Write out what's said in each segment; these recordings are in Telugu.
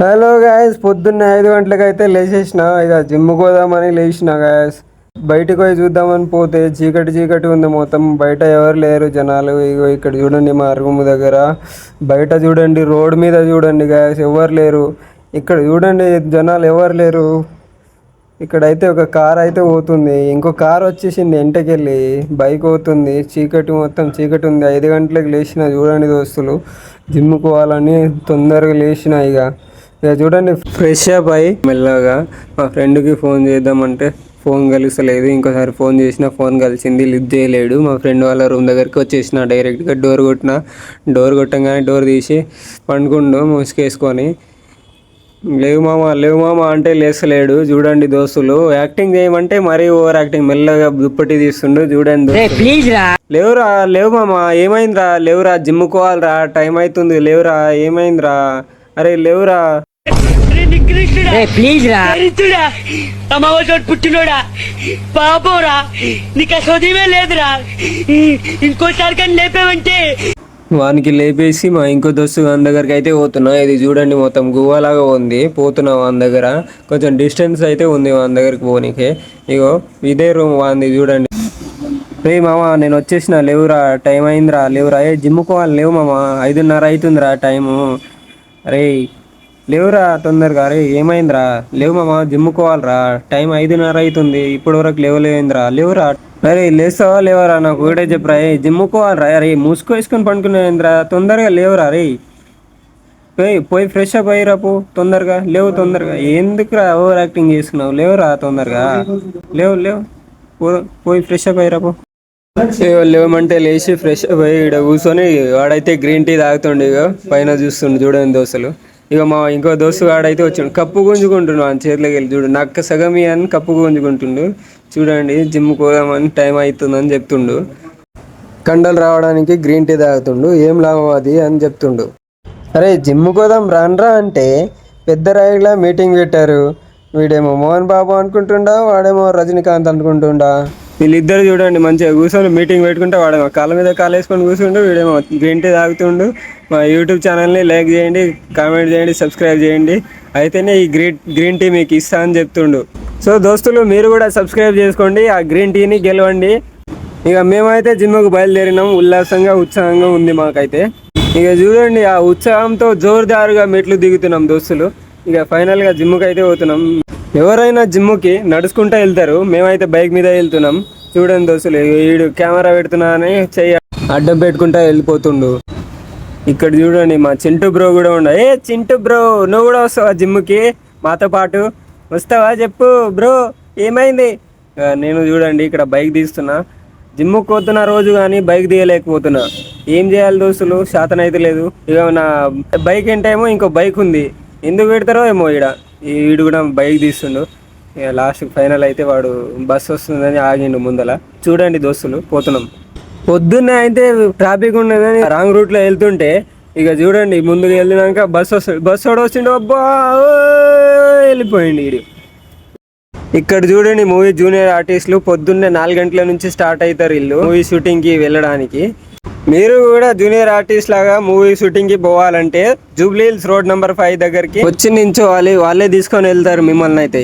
హలో గాయస్ పొద్దున్న ఐదు గంటలకు అయితే లేచేసిన. ఇక జిమ్ పోదామని లేచిన గాయస్ బయటకు పోయి చూద్దామని పోతే చీకటి చీకటి ఉంది మొత్తం. బయట ఎవరు లేరు జనాలు. ఇగో ఇక్కడ చూడండి మా రూమ్ దగ్గర. బయట చూడండి రోడ్ మీద చూడండి గాయస్ ఎవరు లేరు? ఇక్కడ చూడండి జనాలు ఎవరు లేరు? ఇక్కడైతే ఒక కార్ అయితే పోతుంది. ఇంకో కార్ వచ్చేసింది ఎంటకెళ్ళి. బైక్ పోతుంది. చీకటి మొత్తం చీకటి ఉంది. ఐదు గంటలకు లేచిన చూడండి దోస్తులు. జిమ్ పోవాలని తొందరగా లేచిన ఇక. ఇక చూడండి ఫ్రెష్ అప్ అయి మెల్లగా మా ఫ్రెండ్కి ఫోన్ చేద్దామంటే ఫోన్ కలుస్తలేదు ఇంకోసారి ఫోన్ చేసిన ఫోన్ కలిసింది. లిఫ్ట్ చేయలేడు. మా ఫ్రెండ్ వాళ్ళ రూమ్ దగ్గరికి వచ్చేసిన. డైరెక్ట్గా డోర్ కొట్టిన. డోర్ కొట్టంగానే డోర్ తీసి పండుకుండు. ముసుకేసుకొని లేవు మామ లేవు మామ అంటే లేస్తలేడు. చూడండి దోస్తులు. యాక్టింగ్ చేయమంటే మరీ ఓవర్ యాక్టింగ్ మెల్లగా దుప్పటి తీస్తుండు. చూడండి దోస్తులు. ప్లీజ్ రా. లేవురా లేవు మామ. ఏమైందిరా? లేవురా జిమ్ కోవాలిరా టైం అవుతుంది లేవురా ఏమైందిరా? అరే లేవురా. ప్లీజ్ రా పుట్టినోడా? పాపోరా నీకు ఆ చదివే లేదురా. ఇంకోసారి కానీ లేపావంటే వానికి లేపేసి మా ఇంకో దోస్తు వాని దగ్గరికి అయితే పోతున్నా. ఇది చూడండి మొత్తం గువ్వలాగా ఉంది. పోతున్నా వాని దగ్గర. కొంచెం డిస్టెన్స్ అయితే ఉంది వాని దగ్గరికి పోనీకే. ఇగో ఇదే రూమ్ వాంది చూడండి. రే మామ నేను వచ్చేసిన. లేవురా టైం అయిందిరా. లేవురా. ఏ జిమ్ముకోవాలి. లేవు మామ. ఐదున్నర అవుతుందిరా టైము. రే లేవురా తొందరగా. రే ఏమైందిరా? లేవు మామ జిమ్ముకోవాలిరా. టైం ఐదున్నర అవుతుంది ఇప్పటి వరకు లేవలేయిందిరా లేవురా? అరే లేస్తావా లేవరా? నాకు ఒకటే చెప్పరా ఏ జిమ్ముకోవాలరా అరే మూసుకో వేసుకొని పండుకునేంద్రా తొందరగా లేవురా రే. పోయి పోయి ఫ్రెష్ అప్ అయ్యిరా పో తొందరగా లేవు తొందరగా. ఎందుకురా ఓవర్ యాక్టింగ్ చేస్తున్నావు? లేవురా తొందరగా? లేవు లేవు. పోయి ఫ్రెష్ అప్ అయ్యిరా పో. లేవమంటే లేచి ఫ్రెష్ అప్ అయ్యి ఇక్కడ కూర్చొని వాడైతే గ్రీన్ టీ తాగుతుండే ఇక పైన చూస్తుండు చూడండి దోశలు ఇక మా ఇంకో దోస్తు వాడైతే వచ్చాడు. కప్పు గుంజుకుంటుండు ఆయన చేతిలోకి వెళ్ళి చూడు. నక్క సగం అని కప్పు గుంజుకుంటుండు. చూడండి జిమ్ పోదామని టైం అవుతుందని చెప్తుండు. కండలు రావడానికి గ్రీన్ టీ తాగుతుండు ఏం లాభం అది అని చెప్తుండు. అరే జిమ్ కోదాం రాన్రా అంటే పెద్ద రాయిలా మీటింగ్ పెట్టారు. వీడేమో మోహన్ బాబు అనుకుంటుండా వాడేమో రజనీకాంత్ అనుకుంటుండా? వీళ్ళిద్దరు చూడండి మంచిగా కూర్చొని మీటింగ్ పెట్టుకుంటే వాడు కాళ్ళ మీద కాలు వేసుకొని కూర్చుండు వీడేమో గ్రీన్ టీ తాగుతుండు. మా యూట్యూబ్ ఛానల్ని లైక్ చేయండి కామెంట్ చేయండి సబ్స్క్రైబ్ చేయండి. అయితేనే ఈ గ్రీన్ గ్రీన్ టీ మీకు ఇస్తా అని చెప్తుండు. సో దోస్తులు మీరు కూడా సబ్స్క్రైబ్ చేసుకోండి ఆ గ్రీన్ టీని గెలవండి. ఇక మేమైతే జిమ్కు బయలుదేరినాం ఉల్లాసంగా ఉత్సాహంగా ఉంది మాకైతే. ఇక చూడండి ఆ ఉత్సాహంతో జోరుదారుగా మెట్లు దిగుతున్నాం దోస్తులు. ఇక ఫైనల్గా జిమ్కి అయితే పోతున్నాం. ఎవరైనా జిమ్కి నడుచుకుంటూ వెళ్తారు మేమైతే బైక్ మీద వెళ్తున్నాం. చూడండి దోస్తులు వీడు కెమెరా పెడుతున్నా అని చెయ్యి అడ్డం పెట్టుకుంటా వెళ్ళిపోతుండు. ఇక్కడ చూడండి మా చింటూ బ్రో కూడా ఉండ ఏ చింటూ బ్రో నువ్వు కూడా వస్తావా జిమ్కి మాతో పాటు. వస్తావా చెప్పు బ్రో ఏమైంది? నేను చూడండి ఇక్కడ బైక్ తీస్తున్నా. జిమ్కి పోతున్న రోజు కానీ బైక్ తీయలేకపోతున్నా. ఏం చేయాలి దోస్తులు? శాతం అయితే లేదు. ఇక నా బైక్ ఏంటేమో ఇంకో బైక్ ఉంది. ఎందుకు పెడతారో ఏమో ఈడ. వీడు కూడా బైక్ తీస్తుండు. ఇక లాస్ట్ ఫైనల్ అయితే వాడు బస్ వస్తుందని ఆగిండు ముందల. చూడండి దోస్తులు పోతున్నాం. పొద్దున్నే అయితే ట్రాఫిక్ ఉండదని రాంగ్ రూట్లో వెళ్తుంటే ఇక చూడండి ముందుకు వెళ్ళినాక బస్ వస్తుంది బస్ వాడు వచ్చిండు అబ్బా వెళ్ళిపోయింది వీడు ఇక్కడ చూడండి మూవీ జూనియర్ ఆర్టిస్టులు పొద్దున్నే నాలుగు గంటల నుంచి స్టార్ట్ అవుతారు వీళ్ళు. మూవీ షూటింగ్కి వెళ్ళడానికి. మీరు కూడా జూనియర్ ఆర్టిస్ట్ లాగా మూవీ షూటింగ్కి పోవాలంటే జూబ్లీహిల్స్ రోడ్ నెంబర్ ఫైవ్ దగ్గరికి వచ్చి నించోవాలి వాళ్ళే తీసుకొని వెళ్తారు మిమ్మల్ని అయితే.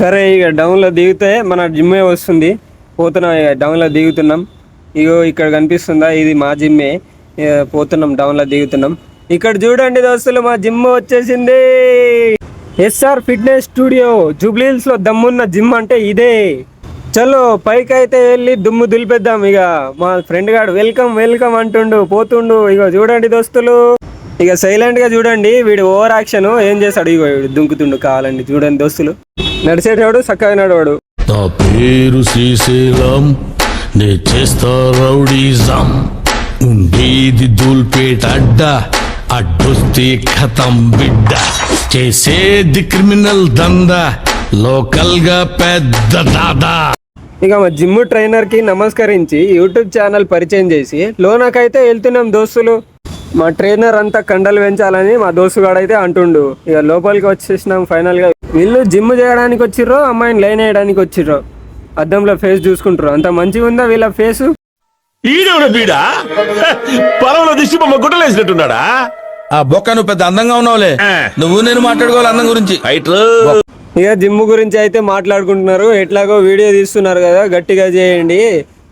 సరే ఇక డౌన్లో దిగితే మన జిమ్మే వస్తుంది. పోతున్నాం ఇక డౌన్లో దిగుతున్నాం. ఇగో ఇక్కడ కనిపిస్తుందా? ఇది మా జిమ్మే. ఇక పోతున్నాం డౌన్లో దిగుతున్నాం. ఇక్కడ చూడండి దోస్తులు మా జిమ్ వచ్చేసింది. SR fitness studio. జూబ్లీహిల్స్లో దమ్మున్న జిమ్ అంటే ఇదే. చలో పైకి అయితే వెళ్ళి దుమ్ము దులిపేద్దాం. ఇక మా ఫ్రెండ్ గాడు వెల్కమ్ వెల్కమ్ అంటుండు పోతుండు. ఇక చూడండి దోస్తులు. ఇక సైలెంట్గా చూడండి వీడు ఓవర్ యాక్షన్ ఏం చేస్తాడు? ఇగో దుంకుతుండు కావాలండి చూడండి దోస్తులు. నడిచేటవాడు చక్కగా నడవాడు. నా పేరు శ్రీశైలం నే చేస్తా రౌడీజం. ఉండేది దూల్పేట అడ్డ అడ్డొస్తే కథం బిడ్డ. చేసేది క్రిమినల్ దందా లోకల్గా పెద్ద దాదా. ఇక మా జిమ్ ట్రైనర్కి నమస్కరించి యూట్యూబ్ ఛానల్ పరిచయం చేసి లోనకైతే వెళ్తున్నాం దోస్తులు. మా ట్రైనర్ అంతా కండలు పెంచాలని మా దోస్తుగాడు అయితే అంటుండు. ఇక లోపలికి వచ్చేసినాం ఫైనల్గా వీళ్ళు జిమ్ చేయడానికి వచ్చిర్రో అమ్మాయిని లైన్ వేయడానికి వచ్చిర్రో? అద్దంలో ఫేస్ చూసుకుంటారు. అంత మంచిగా ఉందా వీళ్ళ ఫేస్? ఈడెవడ బీడా? పొలంలో దిష్టి బొమ్మ గుట్టలేసినట్టున్నాడా ఆ బొక్క నువ్వు పెద్ద అందంగా ఉన్నావులే. నువ్వు నేను మాట్లాడుకోవాలి అందం గురించి. ఇక జిమ్ గురించి అయితే మాట్లాడుకుంటున్నారు. ఎట్లాగో వీడియో తీస్తున్నారు కదా గట్టిగా చేయండి.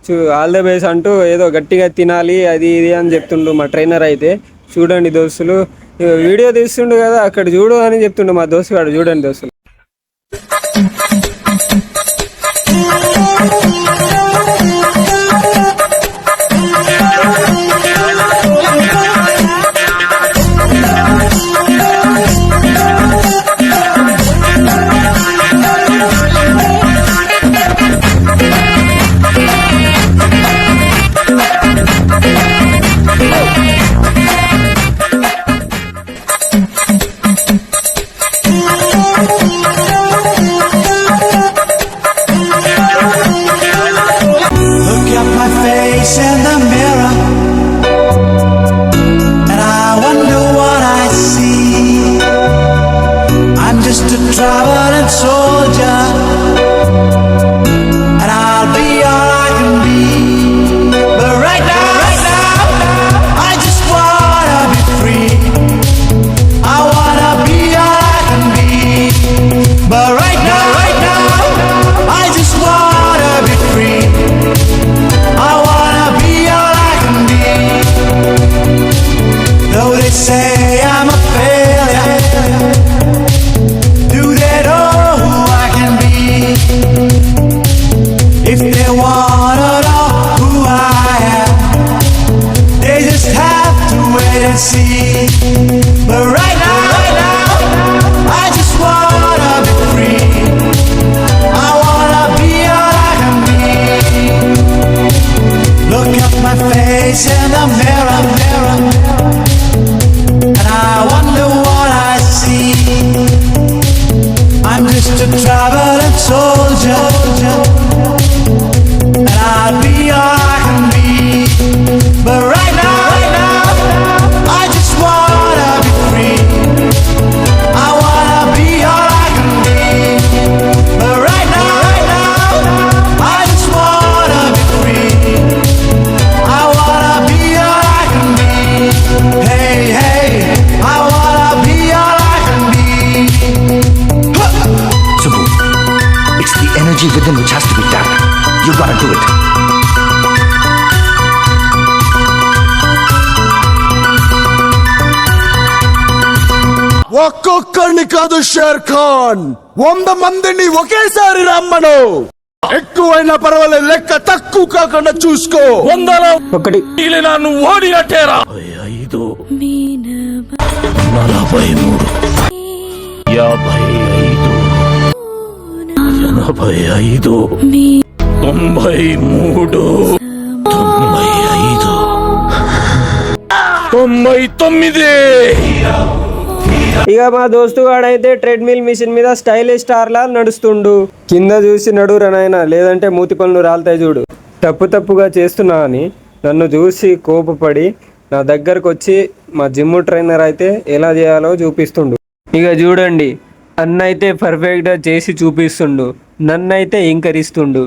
చూ ఆల్ ద బేస్ అంటూ ఏదో గట్టిగా తినాలి అది ఇది అని చెప్తుండు మా ట్రైనర్ అయితే. చూడండి దోస్తులు. వీడియో తీస్తుండు కదా అక్కడ చూడు అని చెప్తుండు మా దోస్తు గాడు. చూడండి దోస్తులు. pasaba just have to wait and see. But right now, right now, I just wanna be free. I wanna be all I can be. Look at my face in the mirror, mirror, and I wonder what I see. I'm just a traveling soldier, ఒక్కొక్కడిని కాదు షేర్ ఖాన్. వంద మందిని ఒకేసారి రమ్మను. ఎక్కువైనా పర్వాలేదు లెక్క తక్కువ కాకుండా చూసుకో. వందల ఒకటి. నువ్వు ఓడినట్టేరా ఐదు. నలభై మూడు. యాభై ఐదు. ఎనభై ఐదు. తొంభై మూడు. తొంభై ఐదు. తొంభై తొమ్మిది. ఇక మా దోస్తు గాడైతే ట్రెడ్మిల్ మిషన్ మీద స్టైలిష్ స్టార్ లా నడుస్తుండు. కింద చూసి నడురా నాయన లేదంటే మూతి పనులు రాలుతాయి చూడు. తప్పు తప్పుగా చేస్తున్నా అని నన్ను చూసి కోపపడి నా దగ్గరకు వచ్చి మా జిమ్ ట్రైనర్ అయితే ఎలా చేయాలో చూపిస్తుండు. ఇక చూడండి అన్నైతే పర్ఫెక్ట్గా చేసి చూపిస్తుండు. నన్నైతే ఇంకరిస్తుండు.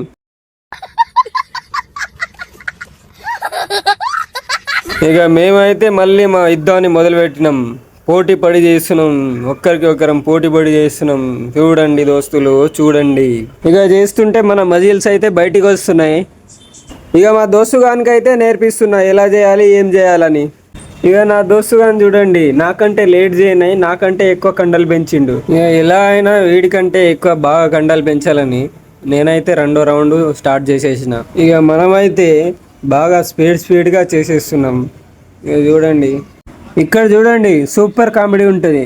ఇక మేమైతే మళ్ళీ మా యుద్ధాన్ని మొదలుపెట్టినాం. పోటీ పడి చేస్తున్నాం. ఒక్కరికి ఒకరం పోటీ పడి చేస్తున్నాం. చూడండి దోస్తులు చూడండి. ఇక చేస్తుంటే మన మజిల్స్ అయితే బయటికి వస్తున్నాయి. ఇక మా దోస్తు గానికైతే నేర్పిస్తున్నా ఎలా చేయాలి ఏం చేయాలని. ఇక నా దోస్తు గాని చూడండి నాకంటే లేట్ చేయనాయి నాకంటే ఎక్కువ కండలు పెంచిండు. ఇక ఎలా అయినా వీడికంటే ఎక్కువ బాగా కండలు పెంచాలని నేనైతే రెండో రౌండ్ స్టార్ట్ చేసేసిన. ఇక మనమైతే బాగా స్పీడ్ స్పీడ్గా చేసేస్తున్నాం. ఇక చూడండి. ఇక్కడ చూడండి సూపర్ కామెడీ ఉంటుంది.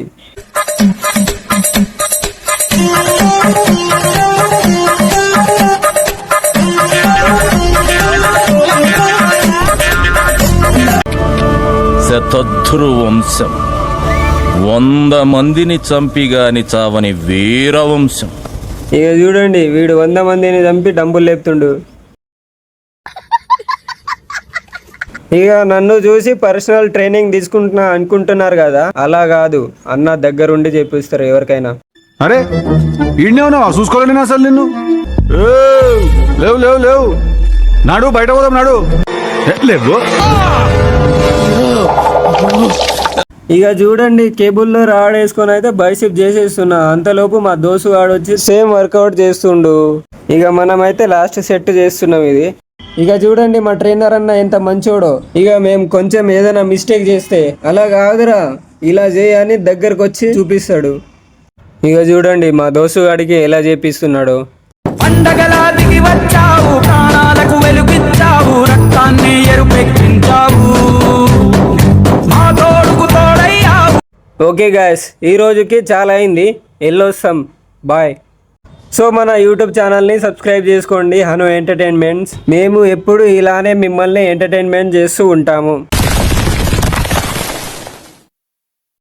శతధృ వంశం. వంద మందిని చంపిగాని చావని వీర వంశం ఇక చూడండి వీడు వంద మందిని చంపి డంబులు లేపుతుండు. ఇక నన్ను చూసి పర్సనల్ ట్రైనింగ్ తీసుకుంటున్నా అనుకుంటున్నారు కదా. అలా కాదు. అన్న దగ్గరుండి చేపిస్తారు ఎవరికైనా. అరే ఈడనే ఉన్నావా? అసలు నిన్ను. లేవు లేవు లేవు. నాడు బయట పోదాం నాడు. లేవు. ఇక చూడండి కేబుల్లో రాడేసుకొని అయితే బైసిప్ చేసేస్తున్నా. అంతలోపు మా దోసు వాడు వచ్చి సేమ్ వర్కౌట్ చేస్తుండు. ఇక మనమైతే లాస్ట్ సెట్ చేస్తున్నాం ఇది. ఇక చూడండి మా ట్రైనర్ అన్న ఎంత మంచోడో. ఇక మేము కొంచెం ఏదైనా మిస్టేక్ చేస్తే అలా కాదురా ఇలా చేయని దగ్గరకు వచ్చి చూపిస్తాడు. ఇక చూడండి మా దోసు గాడికి ఎలా చేపిస్తున్నాడు. పండగలా దిగి వచ్చావు ప్రాణాలకు వెలుగిచ్చావు రక్తాన్ని ఎరుపెక్కించావు. మా తోడుకు తోడయ్యావు. ఓకే గాయస్ ఈ రోజుకి చాలా అయింది. వెళ్ళొస్తాం బాయ్. సో మన యూట్యూబ్ ఛానల్ని సబ్స్క్రైబ్ చేసుకోండి హను ఎంటర్టైన్మెంట్స్. మేము ఎప్పుడు ఇలానే మిమ్మల్ని ఎంటర్టైన్మెంట్ చేస్తూ ఉంటాము.